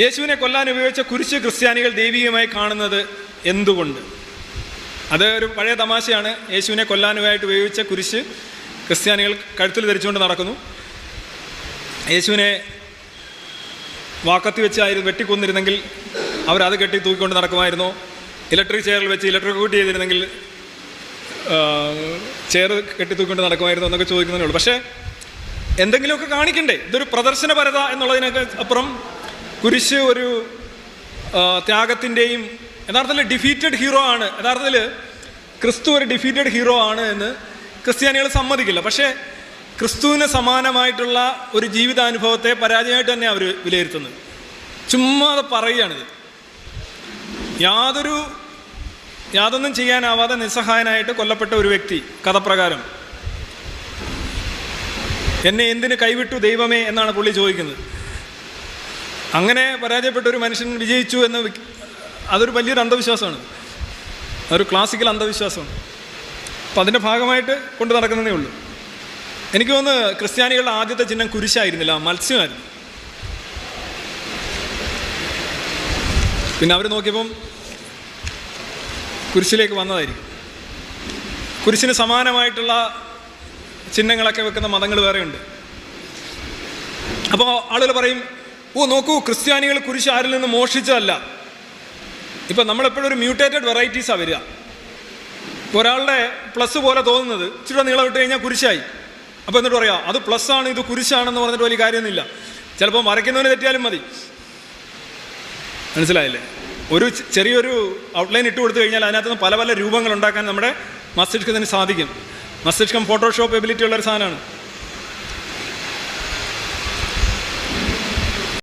യേശുവിനെ കൊല്ലാൻ ഉപയോഗിച്ച കുരിശ് ക്രിസ്ത്യാനികൾ ദൈവികമായി കാണുന്നത് എന്തുകൊണ്ട്? അത് ഒരു പഴയ തമാശയാണ്. യേശുവിനെ കൊല്ലാനുമായിട്ട് ഉപയോഗിച്ച കുരിശ് ക്രിസ്ത്യാനികൾ കഴുത്തിൽ ധരിച്ചുകൊണ്ട് നടക്കുന്നു. യേശുവിനെ വാക്കത്തി വെച്ചായിരുന്നു വെട്ടിക്കൊന്നിരുന്നെങ്കിൽ അവരത് കെട്ടി തൂക്കിക്കൊണ്ട് നടക്കുമായിരുന്നു. ഇലക്ട്രിക് ചെയറിൽ വെച്ച് ഇലക്ട്രിക് കൂട്ടി ചെയ്തിരുന്നെങ്കിൽ ചെയർ കെട്ടി തൂക്കിക്കൊണ്ട് നടക്കുമായിരുന്നു എന്നൊക്കെ ചോദിക്കുന്നതിനുള്ളൂ പക്ഷേ എന്തെങ്കിലുമൊക്കെ കാണിക്കണ്ടേ? ഇതൊരു പ്രദർശനപരത എന്നുള്ളതിനൊക്കെ അപ്പുറം കുരിശ് ഒരു ത്യാഗത്തിന്റെയും യഥാർത്ഥത്തിൽ ഡിഫീറ്റഡ് ഹീറോ ആണ്. യഥാർത്ഥത്തിൽ ക്രിസ്തു ഒരു ഡിഫീറ്റഡ് ഹീറോ ആണ് എന്ന് ക്രിസ്ത്യാനികൾ സമ്മതിക്കില്ല. പക്ഷേ ക്രിസ്തുവിന് സമാനമായിട്ടുള്ള ഒരു ജീവിതാനുഭവത്തെ പരാജയമായിട്ട് തന്നെ അവർ വിലയിരുത്തുന്നത്. ചുമ്മാ അത് പറയുകയാണിത്. യാതൊരു യാതൊന്നും ചെയ്യാനാവാതെ നിസ്സഹായനായിട്ട് കൊല്ലപ്പെട്ട ഒരു വ്യക്തി കഥപ്രകാരം. എന്നെ എന്തിന് കൈവിട്ടു ദൈവമേ? എന്നാണ് പുള്ളി ചോദിക്കുന്നത്. അങ്ങനെ പരാജയപ്പെട്ട ഒരു മനുഷ്യൻ വിജയിച്ചു എന്ന് അതൊരു വലിയൊരു അന്ധവിശ്വാസമാണ്. അതൊരു ക്ലാസിക്കൽ അന്ധവിശ്വാസമാണ്. അപ്പം അതിന്റെ ഭാഗമായിട്ട് കൊണ്ട് നടക്കുന്നതേ ഉള്ളൂ. എനിക്ക് തോന്നുന്നു ക്രിസ്ത്യാനികളുടെ ആദ്യത്തെ ചിഹ്നം കുരിശായിരുന്നില്ല മത്സ്യമായിരുന്നു. പിന്നെ അവർ നോക്കിയപ്പം കുരിശിലേക്ക് വന്നതായിരിക്കും. കുരിശിന് സമാനമായിട്ടുള്ള ചിഹ്നങ്ങളൊക്കെ വെക്കുന്ന മതങ്ങൾ വേറെയുണ്ട്. അപ്പോൾ ആളുകൾ പറയും ഓ നോക്കൂ ക്രിസ്ത്യാനികൾ കുരിശ് ആരിൽ നിന്ന് മോഷിച്ചതല്ല ഇപ്പം നമ്മളെപ്പോഴും ഒരു മ്യൂട്ടേറ്റഡ് വെറൈറ്റീസാണ് വരിക. ഒരാളുടെ പ്ലസ് പോലെ തോന്നുന്നത് ഇച്ചിരി നീളം ഇട്ട് കഴിഞ്ഞാൽ കുരിശായി. അപ്പോൾ എന്നിട്ട് പറയാം അത് പ്ലസ് ആണ് ഇത് കുരിശാണെന്ന് പറഞ്ഞിട്ട് വലിയ കാര്യമൊന്നുമില്ല. ചിലപ്പോൾ വരയ്ക്കുന്നവന് തെറ്റിയാലും മതി. മനസ്സിലായില്ലേ? ഒരു ചെറിയൊരു ഔട്ട്ലൈൻ ഇട്ട് കൊടുത്തു കഴിഞ്ഞാൽ അതിനകത്ത് പല പല രൂപങ്ങൾ ഉണ്ടാക്കാൻ നമ്മുടെ മസ്തിഷ്കത്തിന് സാധിക്കും. മസ്തിഷ്കം ഫോട്ടോഷോപ്പ് എബിലിറ്റി ഉള്ളൊരു സാധനമാണ്.